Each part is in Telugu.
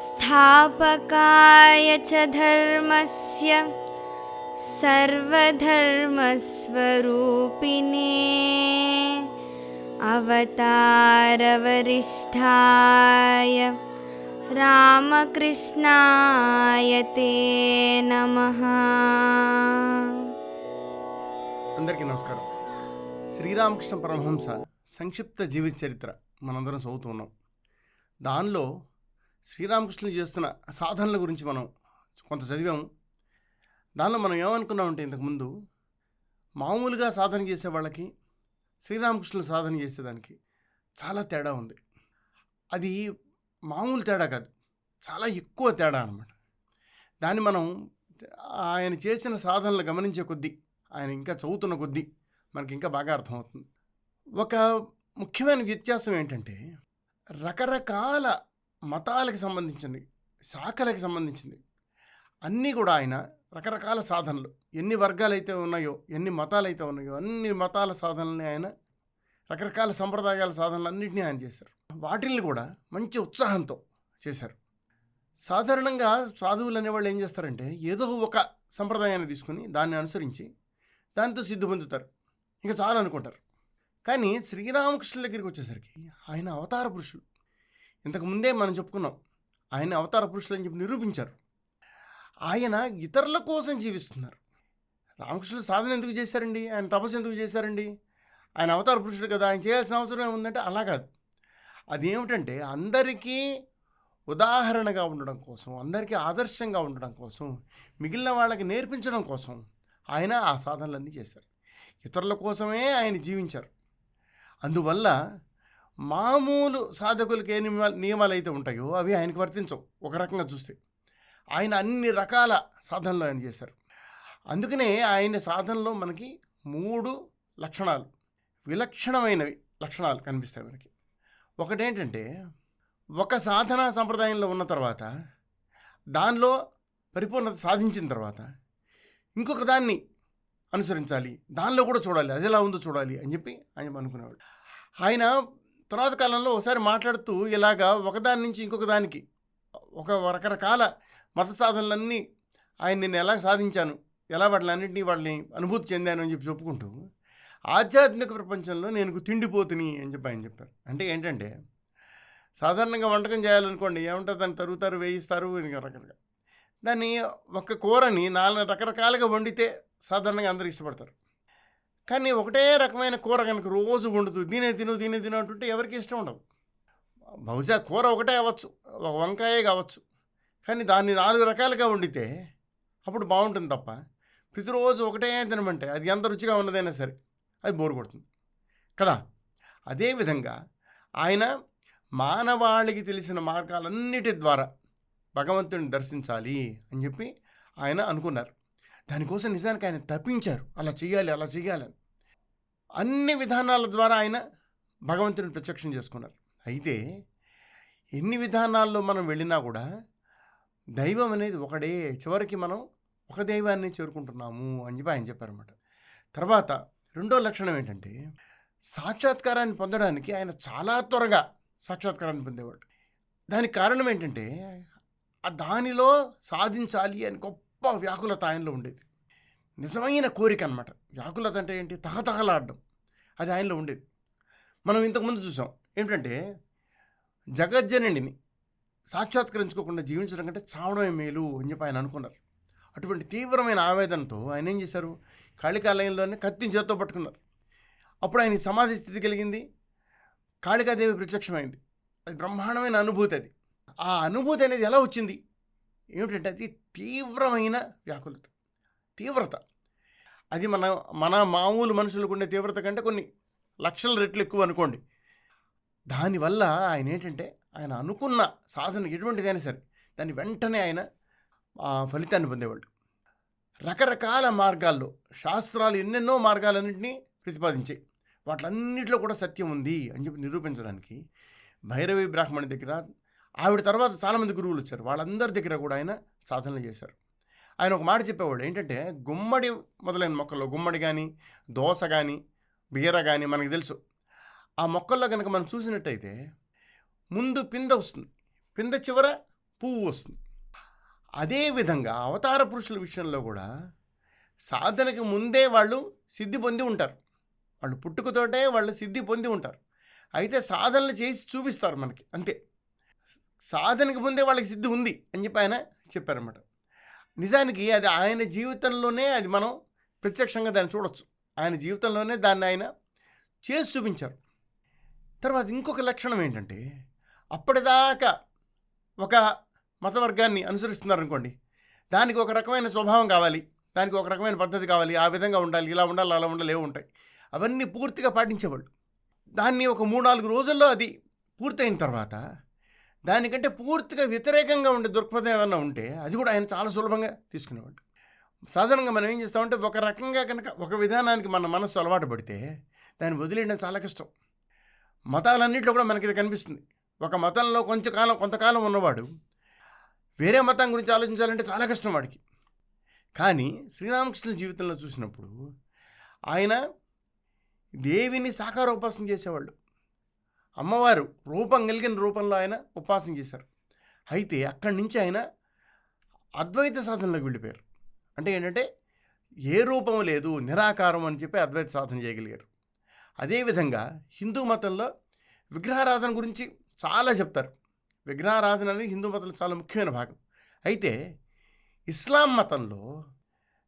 स्थापकाय च धर्मस्य सर्वधर्मस्वरूपिणे अवतारवरिष्ठाय रामकृष्णाय ते नमः అందరికీ నమస్కారం శ్రీరామకృష్ణ పరమహంస సంక్షిప్త జీవిత చరిత్ర మనందరం చదువుతూ ఉన్నాం దానిలో శ్రీరామకృష్ణులు చేస్తున్న సాధనల గురించి మనం కొంత చదివాము. దానిలో మనం ఏమనుకున్నామంటే ఇంతకుముందు మామూలుగా సాధన చేసే వాళ్ళకి శ్రీరామకృష్ణులు సాధన చేసేదానికి చాలా తేడా ఉంది. అది మామూలు తేడా కాదు చాలా ఎక్కువ తేడా అనమాట దాన్ని మనం ఆయన చేసిన సాధనలు గమనించే కొద్దీ ఆయన ఇంకా చదువుతున్న కొద్దీ మనకి ఇంకా బాగా అర్థమవుతుంది. ఒక ముఖ్యమైన వ్యత్యాసం ఏంటంటే రకరకాల మతాలకు సంబంధించింది శాఖలకు సంబంధించింది. అన్నీ కూడా ఆయన రకరకాల సాధనలు. ఎన్ని వర్గాలు అయితే ఉన్నాయో ఎన్ని మతాలు అయితే ఉన్నాయో అన్ని మతాల సాధనల్ని ఆయన రకరకాల సంప్రదాయాల సాధనలు అన్నింటినీ ఆయన చేశారు. వాటిల్ని కూడా మంచి ఉత్సాహంతో చేశారు. సాధారణంగా సాధువులు అనేవాళ్ళు ఏం చేస్తారంటే ఏదో ఒక సంప్రదాయాన్ని తీసుకుని దాన్ని అనుసరించి దాంతో సిద్ధి పొందుతారు. ఇంకా చాలా అనుకుంటారు కానీ శ్రీరామకృష్ణుల దగ్గరికి వచ్చేసరికి ఆయన అవతార పురుషులు. ఇంతకు ముందే మనం చెప్పుకున్నాం ఆయన అవతార పురుషులు అని చెప్పి నిరూపించారు. ఆయన ఇతరుల కోసం జీవిస్తున్నారు. రామకృష్ణుడు సాధన ఎందుకు చేశారండి? ఆయన తపస్సు ఎందుకు చేశారండి? ఆయన అవతార పురుషుడు కదా ఆయన చేయాల్సిన అవసరం ఏముందంటే అలా కాదు. అదేమిటంటే అందరికీ ఉదాహరణగా ఉండడం కోసం అందరికీ ఆదర్శంగా ఉండడం కోసం మిగిలిన వాళ్ళకి నేర్పించడం కోసం ఆయన ఆ సాధనలన్నీ చేశారు. ఇతరుల కోసమే ఆయన జీవించారు. అందువల్ల మామూలు సాధకులకి ఏ నియమాలు నియమాలు అయితే ఉంటాయో అవి ఆయనకు వర్తించవు. ఒక రకంగా చూస్తే. ఆయన అన్ని రకాల సాధనలు ఆయన చేశారు. అందుకనే ఆయన సాధనలో మనకి మూడు లక్షణాలు విలక్షణమైనవి లక్షణాలు కనిపిస్తాయి మనకి. ఒకటేంటంటే ఒక సాధనా సంప్రదాయంలో ఉన్న తర్వాత దానిలో పరిపూర్ణత సాధించిన తర్వాత ఇంకొక దాన్ని అనుసరించాలి. దానిలో కూడా చూడాలి. అది ఎలా ఉందో చూడాలి అని చెప్పి ఆయన అనుకునేవాడు. ఆయన తర్వాత కాలంలో ఒకసారి మాట్లాడుతూ ఇలాగా ఒకదాని నుంచి ఇంకొక దానికి ఒక రకరకాల మత సాధనలన్నీ ఆయన నేను ఎలా సాధించాను ఎలా వాటిని అన్నింటినీ వాళ్ళని అనుభూతి చెందాను అని చెప్పి చెప్పుకుంటూ ఆధ్యాత్మిక ప్రపంచంలో నేను తిండిపోతుని అని చెప్పి ఆయన చెప్పారు. అంటే ఏంటంటే సాధారణంగా వంటకం చేయాలనుకోండి ఏమంటారు దాన్ని తరుగుతారు వేయిస్తారు రకరకాల. దాన్ని ఒక కూరని నాలుగు రకరకాలుగా వండితే సాధారణంగా అందరూ ఇష్టపడతారు. కానీ ఒకటే రకమైన కూర కనుక రోజు వండుతూ దీనే తిను దీనే తిను అంటుంటే ఎవరికి ఇష్టం ఉండదు. బహుశా కూర ఒకటే అవ్వచ్చు ఒక వంకాయే కావచ్చు. కానీ దాన్ని నాలుగు రకాలుగా వండితే అప్పుడు బాగుంటుంది తప్ప ప్రతిరోజు ఒకటే తినమంటే అది ఎంత రుచిగా ఉన్నదైనా సరే అది బోరు కొడుతుంది. కదా? అదేవిధంగా ఆయన మానవాళికి తెలిసిన మార్గాలన్నిటి ద్వారా భగవంతుని దర్శించాలి అని చెప్పి ఆయన అనుకున్నారు. దానికోసం నిజానికి ఆయన తప్పించారు. అలా చేయాలి అలా చేయాలని అన్ని విధానాల ద్వారా ఆయన భగవంతుని ప్రత్యక్షం చేసుకున్నారు. అయితే ఎన్ని విధానాల్లో మనం వెళ్ళినా కూడా దైవం అనేది ఒకడే చివరికి మనం ఒక దైవాన్ని చేరుకుంటున్నాము అని చెప్పి ఆయన చెప్పారన్నమాట. తర్వాత రెండో లక్షణం ఏంటంటే సాక్షాత్కారాన్ని పొందడానికి ఆయన చాలా త్వరగా సాక్షాత్కారాన్ని పొందేవాడు. దానికి కారణం ఏంటంటే దానిలో సాధించాలి అని గొప్ప వ్యాకులత ఆయనలో ఉండేది. నిజమైన కోరిక అనమాట వ్యాకులత అంటే ఏంటి? తహతహలాడడం అది ఆయనలో ఉండేది. మనం ఇంతకుముందు చూసాం. ఏంటంటే జగజ్జననిని సాక్షాత్కరించుకోకుండా జీవించడం కంటే చావడమే మేలు అని చెప్పి ఆయన అనుకున్నారు. అటువంటి తీవ్రమైన ఆవేదనతో ఆయన ఏం చేశారు? కాళికాలయంలోనే కత్తిని చేత్తో పట్టుకున్నారు. అప్పుడు ఆయన సమాధి స్థితి కలిగింది. కాళికాదేవి ప్రత్యక్షమైంది. అది బ్రహ్మాండమైన అనుభూతి అది. ఆ అనుభూతి అనేది ఎలా వచ్చింది? ఏమిటంటే అది తీవ్రమైన వ్యాకులత తీవ్రత. అది మన మన మామూలు మనుషులకు ఉండే తీవ్రత కంటే కొన్ని లక్షల రెట్లు ఎక్కువ అనుకోండి. దానివల్ల ఆయన ఏంటంటే ఆయన అనుకున్న సాధన ఎటువంటిదైనా సరే దాన్ని వెంటనే ఆయన ఫలితాన్ని పొందేవాళ్ళు. రకరకాల మార్గాల్లో శాస్త్రాలు ఎన్నెన్నో మార్గాలన్నింటినీ ప్రతిపాదించాయి. వాటిలన్నింటిలో కూడా సత్యం ఉంది అని చెప్పి నిరూపించడానికి భైరవి బ్రాహ్మణి దగ్గర ఆవిడ తర్వాత చాలామంది గురువులు వచ్చారు. వాళ్ళందరి దగ్గర కూడా ఆయన సాధనలు చేశారు. ఆయన ఒక మాట చెప్పేవాళ్ళు ఏంటంటే గుమ్మడి మొదలైన మొక్కల్లో గుమ్మడి కానీ దోస కానీ బీర కానీ మనకు తెలుసు. ఆ మొక్కల్లో కనుక మనం చూసినట్టయితే ముందు పిందె వస్తుంది. పిందె చివర పువ్వు వస్తుంది. అదేవిధంగా అవతార పురుషుల విషయంలో కూడా సాధనకి ముందే వాళ్ళు సిద్ధి పొంది ఉంటారు. వాళ్ళు పుట్టుకతోటే వాళ్ళు సిద్ధి పొంది ఉంటారు. అయితే సాధనలు చేసి చూపిస్తారు మనకి. అంతే. సాధనకు ముందే వాళ్ళకి సిద్ధి ఉంది అని చెప్పి ఆయన చెప్పారన్నమాట. నిజానికి అది ఆయన జీవితంలోనే అది మనం ప్రత్యక్షంగా దాన్ని చూడొచ్చు. ఆయన జీవితంలోనే దాన్ని ఆయన చేసి చూపించారు. తర్వాత ఇంకొక లక్షణం ఏంటంటే అప్పటిదాకా ఒక మతవర్గాన్ని అనుసరిస్తున్నారు అనుకోండి దానికి ఒక రకమైన స్వభావం కావాలి దానికి ఒక రకమైన పద్ధతి కావాలి ఆ విధంగా ఉండాలి ఇలా ఉండాలి అలా ఉండాలి ఏవి ఉంటాయి. అవన్నీ పూర్తిగా పాటించేవాళ్ళు. దాన్ని ఒక మూడు నాలుగు రోజుల్లో అది పూర్తయిన తర్వాత దానికంటే పూర్తిగా వ్యతిరేకంగా ఉండే దృక్పథం ఏమైనా ఉంటే అది కూడా ఆయన చాలా సులభంగా తీసుకునేవాడు. సాధారణంగా మనం ఏం చేస్తామంటే ఒక రకంగా కనుక ఒక విధానానికి మన మనస్సు అలవాటు పడితే దాన్ని వదిలేయడం చాలా కష్టం. మతాలన్నింటిలో కూడా మనకి ఇది కనిపిస్తుంది. ఒక మతంలో కొంచెంకాలం కొంతకాలం ఉన్నవాడు వేరే మతం గురించి ఆలోచించాలంటే చాలా కష్టం వాడికి. కానీ శ్రీరామకృష్ణ జీవితంలో చూసినప్పుడు ఆయన దేవిని సాకారోపాసన చేసేవాళ్ళు. అమ్మవారు రూపం కలిగిన రూపంలో ఆయన ఉపాసన చేశారు. అయితే అక్కడి నుంచి ఆయన అద్వైత సాధనలోకి వెళ్ళిపోయారు. అంటే ఏంటంటే ఏ రూపం లేదు నిరాకారం అని చెప్పి అద్వైత సాధన చేయగలిగారు. అదేవిధంగా హిందూ మతంలో విగ్రహారాధన గురించి చాలా చెప్తారు. విగ్రహారాధన అనేది హిందూ మతంలో చాలా ముఖ్యమైన భాగం. అయితే ఇస్లాం మతంలో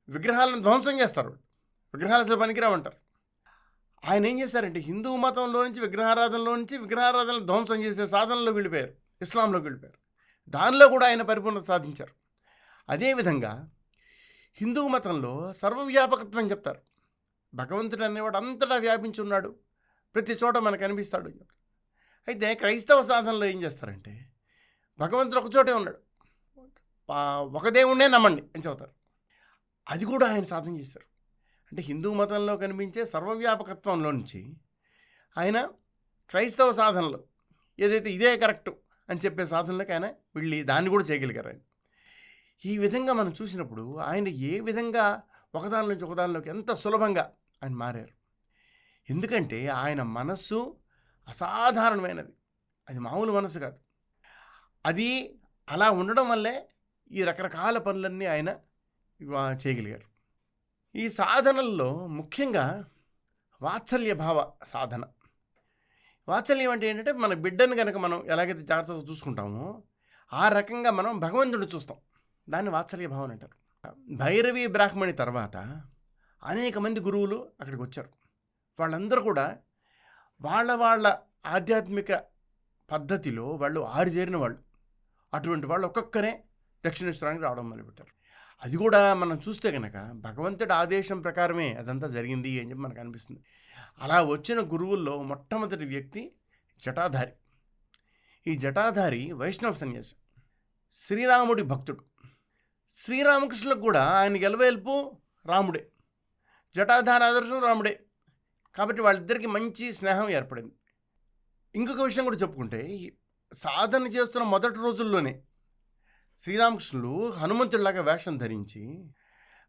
విగ్రహాలను ధ్వంసం చేస్తారు. విగ్రహాలు అసలు పనికిరామంటారు ఆయన ఏం చేశారంటే హిందూ మతంలో నుంచి విగ్రహారాధనలో నుంచి విగ్రహారాధనలు ధ్వంసం చేసే సాధనలోకి వెళ్ళిపోయారు. ఇస్లాంలోకి వెళ్ళిపోయారు. దానిలో కూడా ఆయన పరిపూర్ణత సాధించారు. అదేవిధంగా హిందూ మతంలో సర్వవ్యాపకత్వం చెప్తారు. భగవంతుడు అనేవాడు అంతటా వ్యాపించి ఉన్నాడు. ప్రతి చోట మనకు కనిపిస్తాడు అయితే క్రైస్తవ సాధనలో ఏం చేస్తారంటే భగవంతుడు ఒక చోటే ఉన్నాడు. ఒక దేవుణ్ణే నమ్మండి అని చెబుతారు. అది కూడా ఆయన సాధన చేశారు. అంటే హిందూ మతంలో కనిపించే సర్వవ్యాపకత్వంలో నుంచి ఆయన క్రైస్తవ సాధనలో ఏదైతే ఇదే కరెక్టు అని చెప్పే సాధనలోకి ఆయన వెళ్ళి దాన్ని కూడా చేయగలిగారు ఆయన. ఈ విధంగా మనం చూసినప్పుడు ఆయన ఏ విధంగా ఒకదాని నుంచి ఒకదానిలోకి ఎంత సులభంగా ఆయన మారారు. ఎందుకంటే ఆయన మనస్సు అసాధారణమైనది. అది మామూలు మనసు కాదు. అది అలా ఉండడం వల్లే ఈ రకరకాల పనులన్నీ ఆయన చేయగలిగారు. ఈ సాధనల్లో ముఖ్యంగా వాత్సల్య భావ సాధన. వాత్సల్యం అంటే ఏంటంటే మన బిడ్డను కనుక మనం ఎలాగైతే జాగ్రత్తగా చూసుకుంటామో ఆ రకంగా మనం భగవంతుడిని చూస్తాం. దాన్ని వాత్సల్య భావన అంటారు. భైరవి బ్రాహ్మణి తర్వాత అనేక మంది గురువులు అక్కడికి వచ్చారు. వాళ్ళందరూ కూడా వాళ్ళ వాళ్ళ ఆధ్యాత్మిక పద్ధతిలో వాళ్ళు ఆరితేరిన వాళ్ళు. అటువంటి వాళ్ళు ఒక్కొక్కరే దక్షిణేశ్వరానికి రావడం మొదలుపెట్టారు. అది కూడా మనం చూస్తే కనుక భగవంతుడి ఆదేశం ప్రకారమే అదంతా జరిగింది అని చెప్పి మనకు అనిపిస్తుంది. అలా వచ్చిన గురువుల్లో మొట్టమొదటి వ్యక్తి జటాధారి. ఈ జటాధారి వైష్ణవ సన్యాసి. శ్రీరాముడి భక్తుడు. శ్రీరామకృష్ణులకు కూడా ఆయన గెలవేల్పు రాముడే. జటాధార ఆదర్శం రాముడే. కాబట్టి వాళ్ళిద్దరికీ మంచి స్నేహం ఏర్పడింది. ఇంకొక విషయం కూడా చెప్పుకుంటే సాధన చేస్తున్న మొదటి రోజుల్లోనే శ్రీరామకృష్ణులు హనుమంతుడిలాగా వేషం ధరించి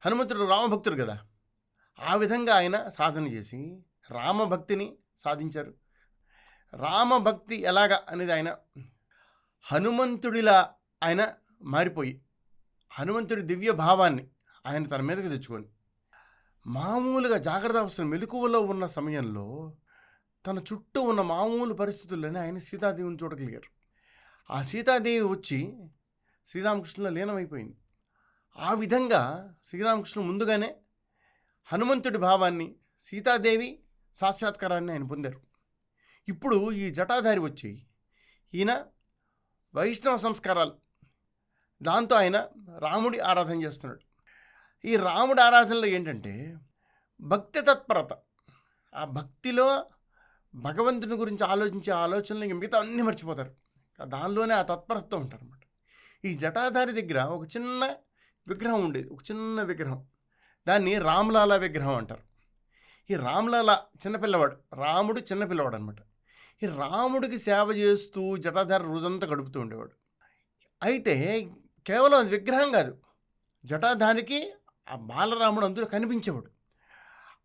హనుమంతుడు రామభక్తుడు కదా ఆ విధంగా ఆయన సాధన చేసి రామభక్తిని సాధించారు. రామభక్తి ఎలాగా అనేది ఆయన హనుమంతుడిలా ఆయన మారిపోయి హనుమంతుడి దివ్య భావాన్ని ఆయన తన మీదకి తెచ్చుకొని మామూలుగా జాగ్రత్త అవసరం మెలకువలో ఉన్న సమయంలో తన చుట్టూ ఉన్న మామూలు పరిస్థితుల్లోనే ఆయన సీతాదేవిని చూడగలిగారు. ఆ సీతాదేవి వచ్చి శ్రీరామకృష్ణులో లీనమైపోయింది. ఆ విధంగా శ్రీరామకృష్ణుడు ముందుగానే హనుమంతుడి భావాన్ని సీతాదేవి సాక్షాత్కారాన్ని ఆయన పొందారు. ఇప్పుడు ఈ జటాధారి వచ్చి ఈయన వైష్ణవ సంస్కారాలు దాంతో ఆయన రాముడి ఆరాధన చేస్తున్నాడు. ఈ రాముడి ఆరాధనలో ఏంటంటే భక్తి తత్పరత. ఆ భక్తిలో భగవంతుని గురించి ఆలోచించే ఆలోచనలు మిగతా అన్నీ మర్చిపోతారు. దానిలోనే ఆ తత్పరతతో ఉంటారు ఈ జటాధారి దగ్గర ఒక చిన్న విగ్రహం ఉండేది. ఒక చిన్న విగ్రహం. దాన్ని రామ్లాల విగ్రహం అంటారు. ఈ రామ్లాల చిన్నపిల్లవాడు రాముడు చిన్నపిల్లవాడు అనమాట ఈ రాముడికి సేవ చేస్తూ జటాధారి రోజంతా గడుపుతూ ఉండేవాడు. అయితే కేవలం అది విగ్రహం కాదు జటాధారికి ఆ బాలరాముడు అందులో కనిపించేవాడు.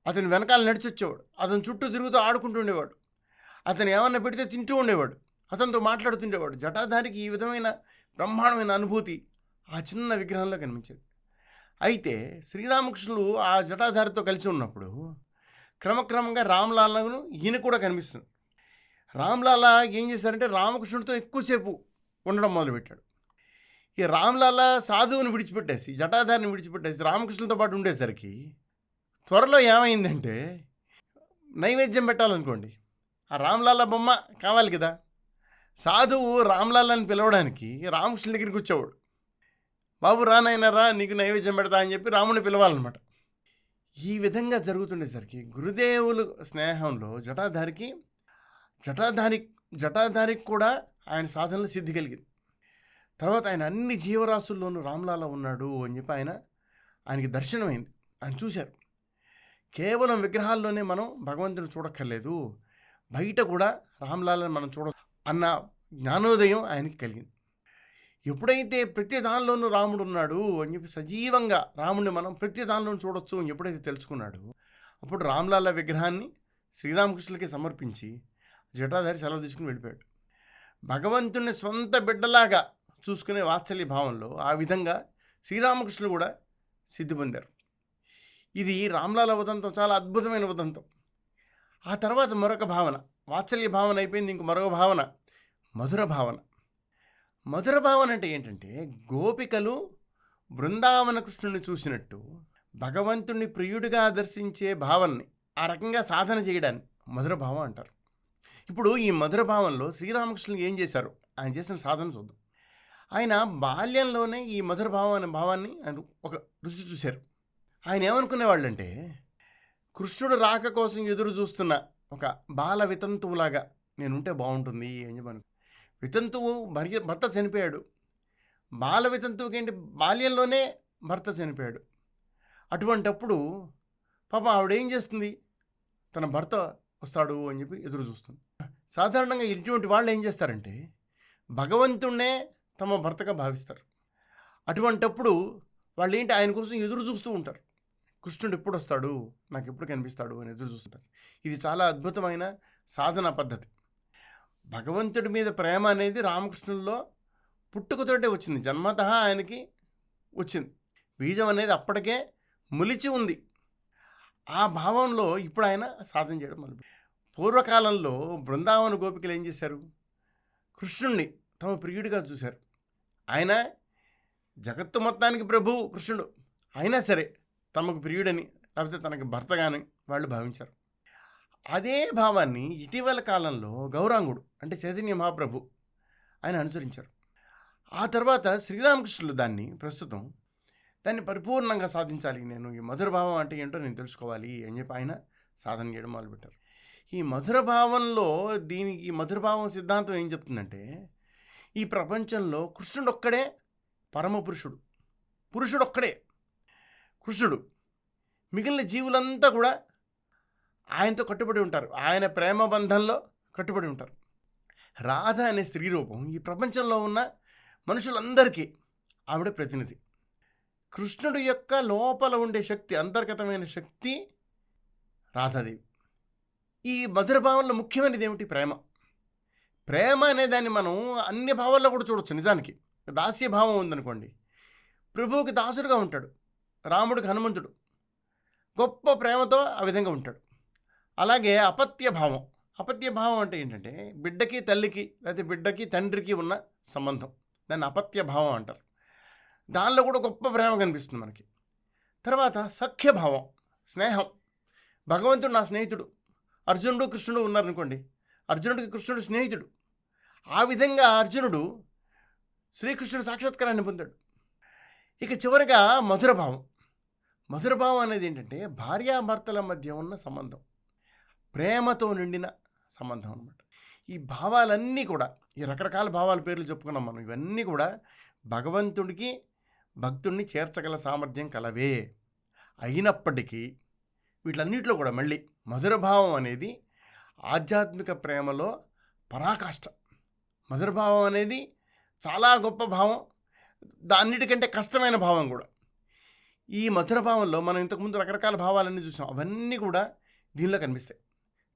అతని వెనకాల నడిచొచ్చేవాడు. అతని చుట్టూ తిరుగుతూ ఆడుకుంటూ ఉండేవాడు. అతను ఏమన్నా పెడితే తింటూ ఉండేవాడు. అతనితో మాట్లాడుతుండేవాడు. జటాధారికి ఈ విధమైన బ్రహ్మాండమైన అనుభూతి ఆ చిన్న విగ్రహంలో కనిపించేది. అయితే శ్రీరామకృష్ణులు ఆ జటాధారితో కలిసి ఉన్నప్పుడు క్రమక్రమంగా రామ్లాలను ఈయన కూడా కనిపిస్తుంది. రామ్లాల ఏం చేశారంటే రామకృష్ణుడితో ఎక్కువసేపు ఉండడం మొదలుపెట్టాడు. ఈ రామ్లాల సాధువుని విడిచిపెట్టేసి జటాధారిని విడిచిపెట్టేసి రామకృష్ణులతో పాటు ఉండేసరికి త్వరలో ఏమైందంటే నైవేద్యం పెట్టాలనుకోండి. ఆ రామ్లాల బొమ్మ కావాలి కదా? సాధువు రామ్లాలని పిలవడానికి రామకృష్ణ దగ్గరికి వచ్చేవాడు. బాబు రానైనా రా నీకు నైవేద్యం పెడతా అని చెప్పి రాముని పిలవాలన్నమాట. ఈ విధంగా జరుగుతుండేసరికి గురుదేవులు స్నేహంలో జటాధారికి జటాధారి జటాధారికి కూడా ఆయన సాధనలో సిద్ధి కలిగింది. తర్వాత ఆయన అన్ని జీవరాశుల్లోనూ రామ్లాల ఉన్నాడు అని చెప్పి ఆయన ఆయనకి దర్శనమైంది. ఆయన చూశారు. కేవలం విగ్రహాల్లోనే మనం భగవంతుని చూడక్కర్లేదు. బయట కూడా రామ్లాలని మనం చూడ అన్న జ్ఞానోదయం ఆయనకి కలిగింది. ఎప్పుడైతే ప్రతి దానిలోనూ రాముడు ఉన్నాడు అని చెప్పి సజీవంగా రాముడిని మనం ప్రతి దానిలోనూ చూడొచ్చు అని ఎప్పుడైతే తెలుసుకున్నాడు అప్పుడు రామ్లాల విగ్రహాన్ని శ్రీరామకృష్ణులకి సమర్పించి జటాధారి సెలవు తీసుకుని వెళ్ళిపోయాడు. భగవంతుని సొంత బిడ్డలాగా చూసుకునే వాత్సల్య భావంలో ఆ విధంగా శ్రీరామకృష్ణులు కూడా సిద్ధి పొందారు. ఇది రామ్లాల ఉదంతం చాలా అద్భుతమైన ఉదంతం ఆ తర్వాత మరొక భావన. వాత్సల్య భావన అయిపోయింది ఇంక మరొక భావన. మధుర భావన. మధుర భావన అంటే ఏంటంటే గోపికలు బృందావన కృష్ణుని చూసినట్టు భగవంతుణ్ణి ప్రియుడిగా దర్శించే భావనని ఆ రకంగా సాధన చేయడాన్ని మధుర భావం అంటారు. ఇప్పుడు ఈ మధుర భావంలో శ్రీరామకృష్ణులు ఏం చేశారు? ఆయన చేసిన సాధన చూద్దాం. ఆయన బాల్యంలోనే ఈ మధుర భావం అనే భావాన్ని ఆయన ఒక రుచి చూశారు. ఆయన ఏమనుకునేవాళ్ళంటే కృష్ణుడు రాక కోసం ఎదురు చూస్తున్న ఒక బాల వితంతువులాగా నేనుంటే బాగుంటుంది అని చెప్పాను. వితంతువు భర్య భర్త చనిపోయాడు. బాల వితంతువుకి ఏంటి? బాల్యంలోనే భర్త చనిపోయాడు. అటువంటప్పుడు పాప ఆవిడ ఏం చేస్తుంది? తన భర్త వస్తాడు అని చెప్పి ఎదురు చూస్తుంది. సాధారణంగా ఇటువంటి వాళ్ళు ఏం చేస్తారంటే భగవంతుణ్ణే తమ భర్తగా భావిస్తారు. అటువంటప్పుడు వాళ్ళు ఏంటి ఆయన కోసం ఎదురు చూస్తూ ఉంటారు. కృష్ణుడు ఎప్పుడు వస్తాడు నాకు ఎప్పుడు కనిపిస్తాడు అని ఎదురు చూస్తుంటారు. ఇది చాలా అద్భుతమైన సాధన పద్ధతి. భగవంతుడి మీద ప్రేమ అనేది రామకృష్ణుల్లో పుట్టుకతోటే వచ్చింది. జన్మత ఆయనకి వచ్చింది. బీజం అనేది అప్పటికే ములిచి ఉంది. ఆ భావంలో ఇప్పుడు ఆయన సాధన చేయడం మొదలు పూర్వకాలంలో బృందావన గోపికలు ఏం చేశారు? కృష్ణుణ్ణి తమ ప్రియుడిగా చూశారు. ఆయన జగత్తు మొత్తానికి ప్రభువు కృష్ణుడు. అయినా సరే తమకు ప్రియుడని లేకపోతే తనకి భర్తగాని వాళ్ళు భావించారు. అదే భావాన్ని ఇటీవల కాలంలో గౌరాంగుడు అంటే చైతన్య మహాప్రభు ఆయన అనుసరించారు. ఆ తర్వాత శ్రీరామకృష్ణులు దాన్ని ప్రస్తుతం దాన్ని పరిపూర్ణంగా సాధించాలి. నేను ఈ మధుర భావం అంటే ఏంటో నేను తెలుసుకోవాలి అని చెప్పి ఆయన సాధన చేయడం మొదలుపెట్టారు. ఈ మధుర భావంలో దీనికి మధుర భావం సిద్ధాంతం ఏం చెప్తుందంటే ఈ ప్రపంచంలో కృష్ణుడు ఒక్కడే పరమ పురుషుడు. పురుషుడు ఒక్కడే. కృష్ణుడు మిగిలిన జీవులంతా కూడా ఆయనతో కట్టుబడి ఉంటారు. ఆయన ప్రేమ బంధంలో కట్టుబడి ఉంటారు. రాధ అనే స్త్రీ రూపం ఈ ప్రపంచంలో ఉన్న మనుషులందరికీ ఆవిడ ప్రతినిధి. కృష్ణుడు యొక్క లోపల ఉండే శక్తి అంతర్గతమైన శక్తి రాధాదేవి. ఈ మధుర భావంలో ముఖ్యమైనది ఏమిటి? ప్రేమ. ప్రేమ అనే దాన్ని మనం అన్ని భావాల్లో కూడా చూడొచ్చు నిజానికి. దాస్య భావం ఉందనుకోండి. ప్రభువుకి దాసుడుగా ఉంటాడు. రాముడికి హనుమంతుడు గొప్ప ప్రేమతో ఆ విధంగా ఉంటాడు. అలాగే అపత్య భావం. అపత్య భావం అంటే ఏంటంటే బిడ్డకి తల్లికి లేకపోతే బిడ్డకి తండ్రికి ఉన్న సంబంధం. దాన్ని అపత్య భావం అంటారు. దానిలో కూడా గొప్ప ప్రేమ కనిపిస్తుంది మనకి. తర్వాత సఖ్య భావం స్నేహం. భగవంతుడు నా స్నేహితుడు. అర్జునుడు కృష్ణుడు ఉన్నారనుకోండి. అర్జునుడికి కృష్ణుడు స్నేహితుడు. ఆ విధంగా అర్జునుడు శ్రీకృష్ణుడు సాక్షాత్కారాన్ని పొందాడు. ఇక చివరిగా మధుర మధురభావం మధుర భావం అనేది ఏంటంటే భార్యాభర్తల మధ్య ఉన్న సంబంధం. ప్రేమతో నిండిన సంబంధం అనమాట ఈ భావాలన్నీ కూడా ఈ రకరకాల భావాల పేర్లు చెప్పుకున్నాం మనం ఇవన్నీ కూడా భగవంతుడికి భక్తుడిని చేర్చగల సామర్థ్యం కలవే. అయినప్పటికీ వీటన్నిటిలో కూడా మళ్ళీ మధుర భావం అనేది ఆధ్యాత్మిక ప్రేమలో పరాకాష్ట. మధుర భావం అనేది చాలా గొప్ప భావం. దాన్నిటికంటే కష్టమైన భావం కూడా. ఈ మధుర భావంలో మనం ఇంతకుముందు రకరకాల భావాలన్నీ చూసాం. అవన్నీ కూడా దీనిలో కనిపిస్తాయి.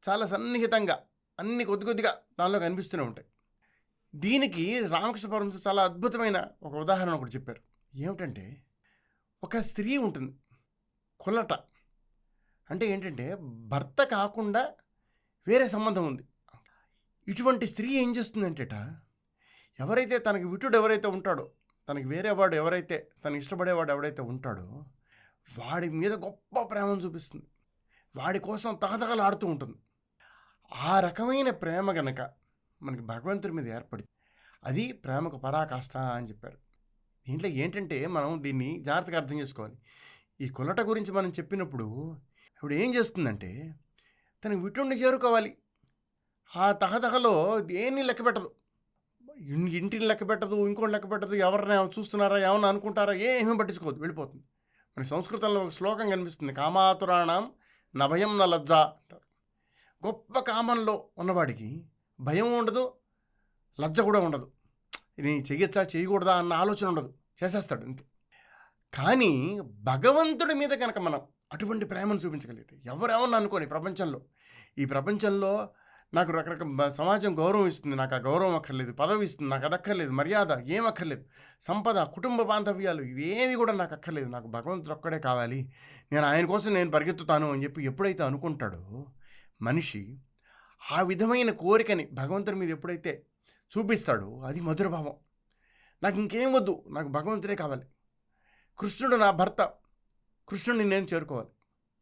చాలా సన్నిహితంగా అన్ని కొద్ది కొద్దిగా దానిలో కనిపిస్తూనే ఉంటాయి. దీనికి రామకృష్ణ పరమహంస చాలా అద్భుతమైన ఒక ఉదాహరణ ఒకటి చెప్పారు. ఏమిటంటే ఒక స్త్రీ ఉంటుంది కొల్లట అంటే ఏంటంటే భర్త కాకుండా వేరే సంబంధం ఉంది. ఇటువంటి స్త్రీ ఏం చేస్తుందంటేట ఎవరైతే తనకి విటుడు ఎవరైతే ఉంటాడో తనకి వేరే వాడు ఎవరైతే తను ఇష్టపడేవాడు ఎవడైతే ఉంటాడో వాడి మీద గొప్ప ప్రేమను చూపిస్తుంది. వాడి కోసం తహతహలాడుతూ ఉంటుంది. ఆ రకమైన ప్రేమ గనక మనకి భగవంతుడి మీద ఏర్పడింది అది ప్రేమకు పరాకాష్ట అని చెప్పారు. దీంట్లో ఏంటంటే మనం దీన్ని జాగ్రత్తగా అర్థం చేసుకోవాలి. ఈ కొలట గురించి మనం చెప్పినప్పుడు ఇప్పుడు ఏం చేస్తుందంటే తనకి విటుండి చేరుకోవాలి. ఆ తహతహలో దేన్ని లెక్క పెట్టదు ఇంటిని లెక్క పెట్టదు ఇంకోటి లెక్క పెట్టదు ఎవరిని చూస్తున్నారా ఏమన్నా అనుకుంటారా ఏమీ పట్టించుకోదు వెళ్ళిపోతుంది. మన సంస్కృతంలో ఒక శ్లోకం కనిపిస్తుంది కామాతురాణం నభయం న లజ్జ అంటారు. గొప్ప కామంలో ఉన్నవాడికి భయం ఉండదు లజ్జ కూడా ఉండదు. ఇది చెయ్యొచ్చా చేయకూడదా అన్న ఆలోచన ఉండదు చేసేస్తాడు అంతే. కానీ భగవంతుడి మీద కనుక మనం అటువంటి ప్రేమను చూపించగలిగితే ఎవరెవరిని అనుకోని ప్రపంచంలో ఈ ప్రపంచంలో నాకు రకరకాల సమాజం గౌరవం ఇస్తుంది నాకు ఆ గౌరవం అక్కర్లేదు పదవి ఇస్తుంది నాకు అది అక్కర్లేదు మర్యాద ఏం అక్కర్లేదు. సంపద కుటుంబ బాంధవ్యాలు ఇవేమి కూడా నాకు అక్కర్లేదు. నాకు భగవంతుడు ఒక్కడే కావాలి. నేను ఆయన కోసం నేను పరిగెత్తుతాను అని చెప్పి ఎప్పుడైతే అనుకుంటాడో మనిషి ఆ విధమైన కోరికని భగవంతుడి మీద ఎప్పుడైతే చూపిస్తాడో అది మధుర భావం. నాకు ఇంకేం వద్దు నాకు భగవంతుడే కావాలి. కృష్ణుడు నా భర్త కృష్ణుడిని నేను చేరుకోవాలి.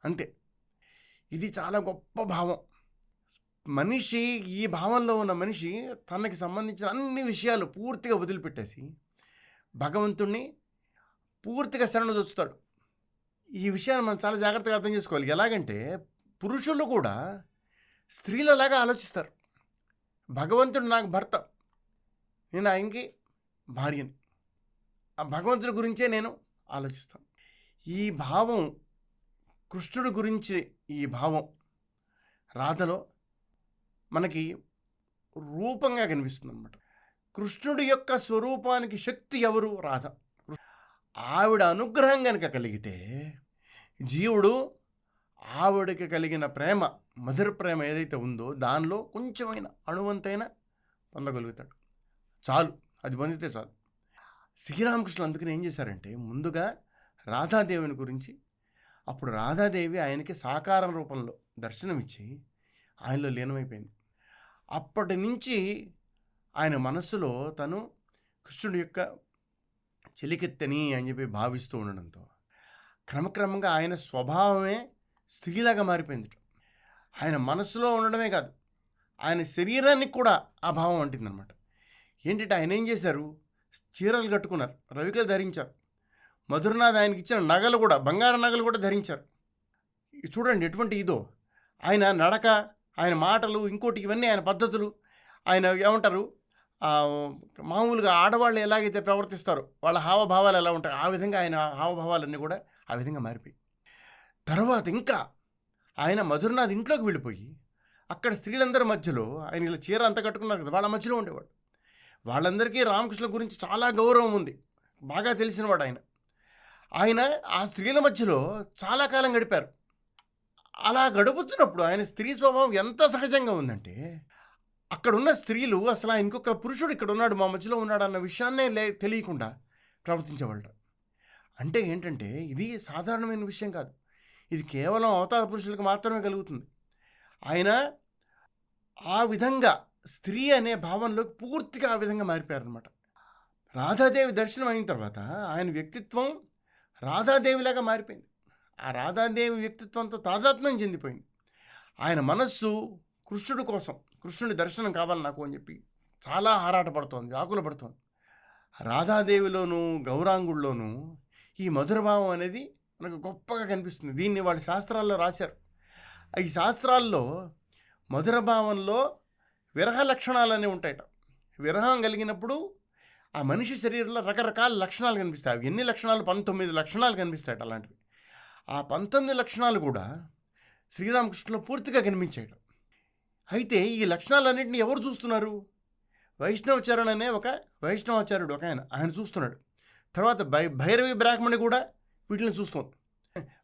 అంతే. ఇది చాలా గొప్ప భావం. మనిషి ఈ భావంలో ఉన్న మనిషి తనకి సంబంధించిన అన్ని విషయాలు పూర్తిగా వదిలిపెట్టేసి భగవంతుణ్ణి పూర్తిగా శరణు దొచ్చుతాడు ఈ విషయాన్ని మనం చాలా జాగ్రత్తగా అర్థం చేసుకోవాలి. ఎలాగంటే పురుషులు కూడా స్త్రీలలాగా ఆలోచిస్తారు. భగవంతుడు నాకు భర్త నేను ఆయనకి భార్యని. ఆ భగవంతుడి గురించే నేను ఆలోచిస్తాను. ఈ భావం కృష్ణుడి గురించి ఈ భావం రాధలో మనకి రూపంగా కనిపిస్తుంది అనమాట కృష్ణుడి యొక్క స్వరూపానికి శక్తి ఎవరు? రాధ. ఆవిడ అనుగ్రహం కనుక కలిగితే జీవుడు ఆవిడకి కలిగిన ప్రేమ మధుర ప్రేమ ఏదైతే ఉందో దానిలో కొంచెమైన అణువంతైన పొందగలుగుతాడు. చాలు. అది పొందితే చాలు. శ్రీరామకృష్ణులు అందుకని ఏం చేశారంటే ముందుగా రాధాదేవిని గురించి అప్పుడు రాధాదేవి ఆయనకి సాకారం రూపంలో దర్శనమిచ్చి ఆయనలో లీనమైపోయింది. అప్పటి నుంచి ఆయన మనస్సులో తను కృష్ణుడి యొక్క చెలికెత్తని అని చెప్పి భావిస్తూ ఉండడంతో క్రమక్రమంగా ఆయన స్వభావమే స్త్రీలాగా మారిపోయింది ఆయన మనస్సులో ఉండడమే కాదు ఆయన శరీరానికి కూడా ఆ భావం అంటిందనమాట. ఏంటంటే ఆయన ఏం చేశారు? చీరలు కట్టుకున్నారు రవికలు ధరించారు. మధురనాథ్ ఆయనకి ఇచ్చిన నగలు కూడా బంగారు నగలు కూడా ధరించారు. చూడండి ఎటువంటి ఇదో. ఆయన నడక ఆయన మాటలు ఇంకోటి ఇవన్నీ ఆయన పద్ధతులు. ఆయన ఏమంటారు? మామూలుగా ఆడవాళ్ళు ఎలాగైతే ప్రవర్తిస్తారో వాళ్ళ హావభావాలు ఎలా ఉంటాయి ఆ విధంగా ఆయన హావభావాలన్నీ కూడా ఆ విధంగా మారిపోయి తర్వాత ఇంకా ఆయన మధురనాథ్ ఇంట్లోకి వెళ్ళిపోయి అక్కడ స్త్రీలందరి మధ్యలో ఆయన ఇలా చీర అంత కట్టుకున్నారు కదా వాళ్ళ మధ్యలో ఉండేవాడు. వాళ్ళందరికీ రామకృష్ణ గురించి చాలా గౌరవం ఉంది. బాగా తెలిసినవాడు ఆయన. ఆయన ఆ స్త్రీల మధ్యలో చాలా కాలం గడిపారు. అలా గడుపుతున్నప్పుడు ఆయన స్త్రీ స్వభావం ఎంత సహజంగా ఉందంటే అక్కడ ఉన్న స్త్రీలు అసలు ఇంకొక పురుషుడు ఇక్కడ ఉన్నాడు మా మధ్యలో ఉన్నాడు అన్న విషయాన్నే లే తెలియకుండా ప్రవర్తించేవాళ్ళు అంటే ఏంటంటే ఇది సాధారణమైన విషయం కాదు. ఇది కేవలం అవతార పురుషులకు మాత్రమే కలుగుతుంది. ఆయన ఆ విధంగా స్త్రీ అనే భావంలోకి పూర్తిగా ఆ విధంగా మారిపోయారనమాట రాధాదేవి దర్శనం అయిన తర్వాత ఆయన వ్యక్తిత్వం రాధాదేవిలాగా మారిపోయింది. ఆ రాధాదేవి వ్యక్తిత్వంతో తాదాత్మ్యం చెందిపోయింది. ఆయన మనస్సు కృష్ణుడి కోసం కృష్ణుడి దర్శనం కావాలి నాకు అని చెప్పి చాలా ఆరాటపడుతోంది ఆకుల పడుతోంది రాధాదేవిలోను గౌరాంగుల్లోనూ ఈ మధురభావం అనేది మనకు గొప్పగా కనిపిస్తుంది. దీన్ని వాళ్ళ శాస్త్రాల్లో రాశారు. ఈ శాస్త్రాల్లో మధుర భావంలో విరహ లక్షణాలు అనేవి ఉంటాయట. విరహం కలిగినప్పుడు ఆ మనిషి శరీరంలో రకరకాల లక్షణాలు కనిపిస్తాయి. అవి ఎన్ని లక్షణాలు? పంతొమ్మిది లక్షణాలు కనిపిస్తాయట అలాంటివి. ఆ పంతొమ్మిది లక్షణాలు కూడా శ్రీరామకృష్ణలో పూర్తిగా కనిపించేయడం అయితే ఈ లక్షణాలన్నింటినీ ఎవరు చూస్తున్నారు? వైష్ణవచరణ్ అనే ఒక వైష్ణవాచార్యుడు ఒక ఆయన ఆయన చూస్తున్నాడు. తర్వాత భై భైరవి బ్రాహ్మణి కూడా వీటిని చూస్తుంది.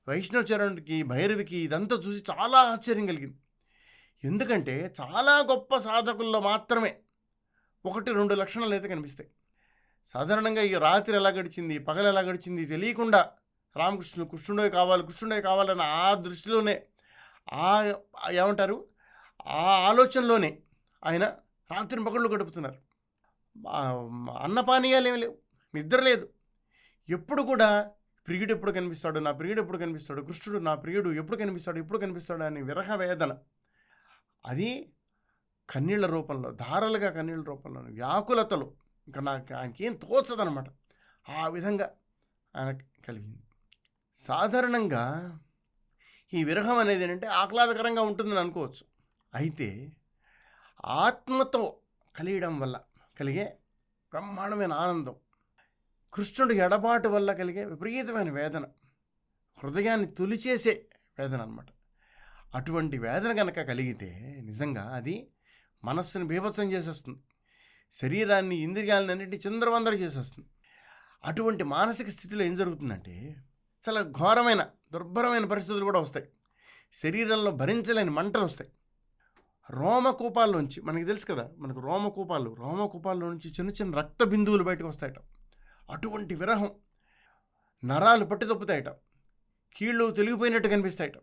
వైష్ణవచరణ్కి భైరవికి ఇదంతా చూసి చాలా ఆశ్చర్యం కలిగింది. ఎందుకంటే చాలా గొప్ప సాధకుల్లో మాత్రమే ఒకటి రెండు లక్షణాలు అయితే కనిపిస్తాయి. సాధారణంగా ఈ రాత్రి ఎలా గడిచింది పగలు ఎలా గడిచింది తెలియకుండా రామకృష్ణుడు కృష్ణుడే కావాలి కృష్ణుడే కావాలని ఆ దృష్టిలోనే ఆ ఏమంటారు? ఆ ఆలోచనలోనే ఆయన రాత్రి పగళ్ళు గడుపుతున్నారు. అన్నపానీయాలు ఏమి లేవు నిద్ర లేదు. ఎప్పుడు కూడా ప్రియుడు ఎప్పుడు కనిపిస్తాడు నా ప్రియుడు ఎప్పుడు కనిపిస్తాడు కృష్ణుడు నా ప్రియుడు ఎప్పుడు కనిపిస్తాడు ఎప్పుడు కనిపిస్తాడు అని విరహ వేదన. అది కన్నీళ్ళ రూపంలో ధారలుగా కన్నీళ్ళ రూపంలో వ్యాకులతలు. ఇంకా నాకు ఆయనకేం తోచదనమాట ఆ విధంగా ఆయన కలిగింది. సాధారణంగా ఈ విరహం అనేది ఏంటంటే ఆహ్లాదకరంగా ఉంటుందని అనుకోవచ్చు. అయితే ఆత్మతో కలియడం వల్ల కలిగే బ్రహ్మాండమైన ఆనందం కృష్ణుడి ఎడబాటు వల్ల కలిగే విపరీతమైన వేదన హృదయాన్ని తొలిచేసే వేదన అనమాట అటువంటి వేదన కనుక కలిగితే నిజంగా అది మనస్సును బీభత్సం చేసేస్తుంది. శరీరాన్ని ఇంద్రియాలను అన్నింటినీ చిందరవందర చేసేస్తుంది. అటువంటి మానసిక స్థితిలో ఏం జరుగుతుందంటే చాలా ఘోరమైన దుర్భరమైన పరిస్థితులు కూడా వస్తాయి. శరీరంలో భరించలేని మంటలు వస్తాయి. రోమకూపాల్లోంచి మనకి తెలుసు కదా మనకు రోమకూపాలు రోమకూపాల్లో నుంచి చిన్న చిన్న రక్త బిందువులు బయటకు వస్తాయట. అటువంటి విరహం నరాలు పట్టి కీళ్ళు తెలిగిపోయినట్టు కనిపిస్తాయట.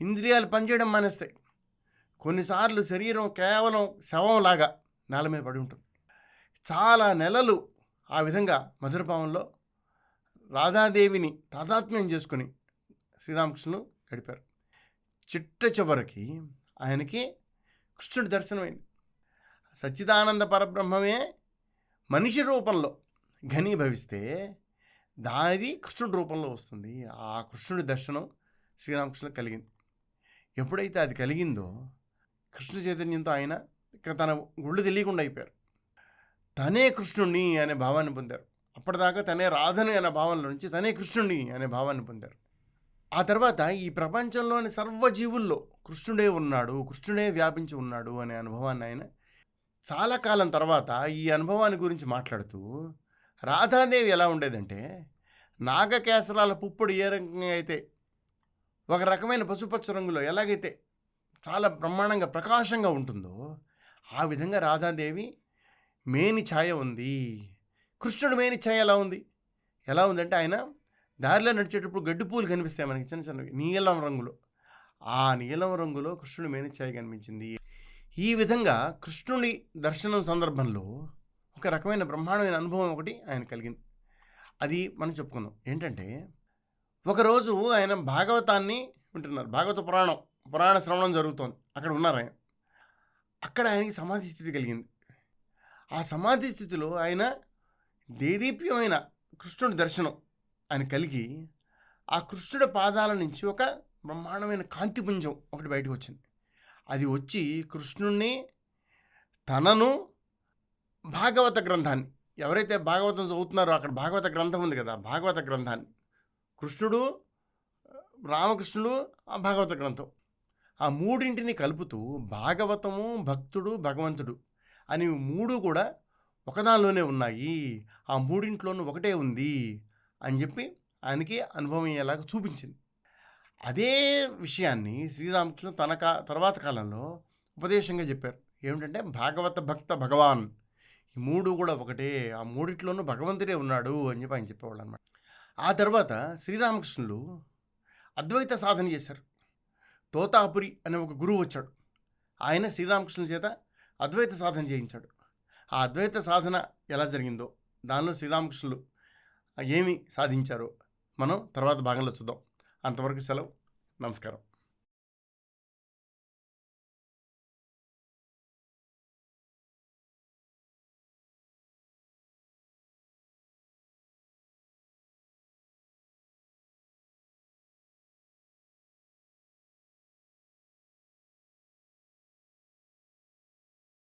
ఇంద్రియాలు పనిచేయడం మానేస్తాయి. కొన్నిసార్లు శరీరం కేవలం శవంలాగా నేల మీద పడి ఉంటుంది. చాలా నెలలు ఆ విధంగా మధురభావంలో రాధాదేవిని తాదాత్మ్యం చేసుకుని శ్రీరామకృష్ణులు గడిపారు. చిట్ట చివరికి ఆయనకి కృష్ణుడి దర్శనమైంది. సచ్చిదానంద పరబ్రహ్మమే మనిషి రూపంలో ఘనీభవిస్తే దాది కృష్ణుడి రూపంలో వస్తుంది. ఆ కృష్ణుడి దర్శనం శ్రీరామకృష్ణుడు కలిగింది. ఎప్పుడైతే అది కలిగిందో కృష్ణ చైతన్యంతో ఆయన ఇక తన గుళ్ళు తెలియకుండా అయిపోయారు. తనే కృష్ణుణ్ణి అనే భావాన్ని పొందారు. అప్పటిదాకా తనే రాధని అనే భావనలో నుంచి తనే కృష్ణుడిని అనే భావాన్ని పొందారు. ఆ తర్వాత ఈ ప్రపంచంలోని సర్వజీవుల్లో కృష్ణుడే ఉన్నాడు కృష్ణుడే వ్యాపించి ఉన్నాడు అనే అనుభవాన్ని ఆయన చాలా కాలం తర్వాత ఈ అనుభవాన్ని గురించి మాట్లాడుతూ రాధాదేవి ఎలా ఉండేదంటే నాగకేసరాల పుప్పుడు ఏ రకంగా అయితే ఒక రకమైన పసుపచ్చ రంగులో ఎలాగైతే చాలా బ్రహ్మాండంగా ప్రకాశంగా ఉంటుందో ఆ విధంగా రాధాదేవి మేని ఛాయ ఉంది కృష్ణుడు మేని ఛాయ ఎలా ఉంది? ఎలా ఉందంటే ఆయన దారిలో నడిచేటప్పుడు గడ్డి పూలు కనిపిస్తాయి మనకి చిన్న చిన్నవి నీలం రంగులో. ఆ నీలం రంగులో కృష్ణుడి మేని ఛాయ కనిపించింది. ఈ విధంగా కృష్ణుని దర్శనం సందర్భంలో ఒక రకమైన బ్రహ్మాండమైన అనుభవం ఒకటి ఆయన కలిగింది. అది మనం చెప్పుకుందాం. ఏంటంటే ఒకరోజు ఆయన భాగవతాన్ని వింటున్నారు. భాగవత పురాణం పురాణ శ్రవణం జరుగుతోంది. అక్కడ ఉన్నారు ఆయన. అక్కడ ఆయనకి సమాధి స్థితి కలిగింది. ఆ సమాధి స్థితిలో ఆయన దేదీప్యమైన కృష్ణుడి దర్శనం ఆయన కలిగి ఆ కృష్ణుడి పాదాల నుంచి ఒక బ్రహ్మాండమైన కాంతిపుంజం ఒకటి బయటకు వచ్చింది. అది వచ్చి కృష్ణుణ్ణి తనను భాగవత గ్రంథాన్ని ఎవరైతే భాగవతం చదువుతున్నారో అక్కడ భాగవత గ్రంథం ఉంది కదా భాగవత గ్రంథాన్ని కృష్ణుడు రామకృష్ణుడు ఆ భాగవత గ్రంథం. ఆ మూడింటిని కలుపుతూ భాగవతము భక్తుడు భగవంతుడు అని మూడు కూడా ఒకదానిలోనే ఉన్నాయి. ఆ మూడింట్లోనూ ఒకటే ఉంది అని చెప్పి ఆయనకి అనుభవం అయ్యేలాగా చూపించింది. అదే విషయాన్ని శ్రీరామకృష్ణ తన కా తర్వాత కాలంలో ఉపదేశంగా చెప్పారు. ఏమిటంటే భాగవత భక్త భగవాన్. ఈ మూడు కూడా ఒకటే. ఆ మూడిట్లోనూ భగవంతుడే ఉన్నాడు అని చెప్పి ఆయన చెప్పేవాళ్ళు అనమాట ఆ తర్వాత శ్రీరామకృష్ణులు అద్వైత సాధన చేశారు. తోతాపురి అనే ఒక గురువు వచ్చాడు. ఆయన శ్రీరామకృష్ణుల చేత అద్వైత సాధన చేయించాడు. ఆ అద్వైత సాధన ఎలా జరిగిందో దానిలో శ్రీరామకృష్ణులు ఏమి సాధించారో మనం తర్వాత భాగంలో చూద్దాం. అంతవరకు సెలవు. నమస్కారం.